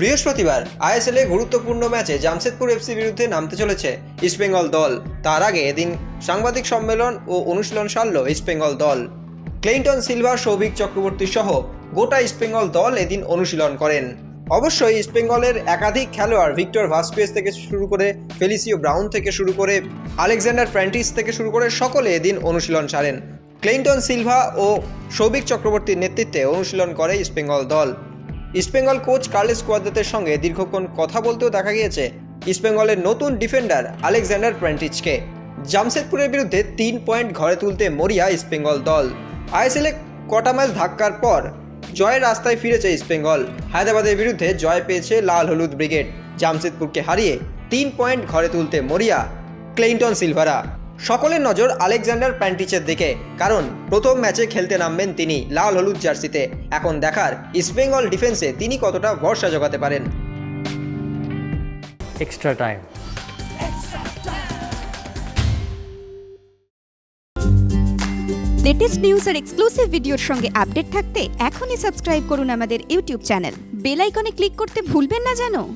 বৃহস্পতিবার আইএসএল এ গুরুত্বপূর্ণ ম্যাচে জামশেদপুর এফসি বিরুদ্ধে নামতে চলেছে ইস্টবেঙ্গল দল। তার আগে এদিন সাংবাদিক সম্মেলন ও অনুশীলন সারল ইস্টবেঙ্গল দল। ক্লেইন্টন সিলভা, সৌভিক চক্রবর্তী সহ গোটা ইস্টবেঙ্গল দল এদিন অনুশীলন করেন। অবশ্যই ইস্টবেঙ্গলের একাধিক খেলোয়াড় ভিক্টর ভাস্কুয়েস থেকে শুরু করে ফেলিসিও ব্রাউন থেকে শুরু করে আলেকজান্ডার ফ্র্যান্টিস থেকে শুরু করে সকলে এদিন অনুশীলন সারেন। ক্লেইন্টন সিলভা ও সৌভিক চক্রবর্তীর নেতৃত্বে অনুশীলন করে ইস্টবেঙ্গল দল। ইস্টবেঙ্গল কোচ কার্লেস কোয়াদ্রাতের সঙ্গে দীর্ঘক্ষণ কথা বলতেও দেখা গিয়েছে ইস্টবেঙ্গলের নতুন ডিফেন্ডার আলেকজান্ডার প্র্যান্টিচকে জামশেদপুরের বিরুদ্ধে তিন পয়েন্ট ঘরে তুলতে মরিয়া ইস্টবেঙ্গল দল। আইএসএলে কটা ম্যাচ ধাক্কার পর জয়ের রাস্তায় ফিরেছে ইস্টবেঙ্গল হায়দ্রাবাদের বিরুদ্ধে জয় পেয়েছে লাল হলুদ ব্রিগেড। জামশেদপুরকে হারিয়ে তিন পয়েন্ট ঘরে তুলতে মরিয়া ক্লেইন্টন সিলভারা। সকলের নজর আলেকজান্ডার প্যান্টিচের দিকে কারণ প্রথম ম্যাচে খেলতে নামবেন তিনি লাল হলুদ জার্সিতে। এখন দেখার ইস্টবেঙ্গল ডিফেন্সে তিনি কতটা ভরসা জোগাতে পারেন। Extra time. লেটেস্ট নিউজ আর এক্সক্লুসিভ ভিডিওর সঙ্গে আপডেট থাকতে এখনই সাবস্ক্রাইব করুন আমাদের ইউটিউব চ্যানেল বেল আইকনে ক্লিক করতে ভুলবেন না জানো?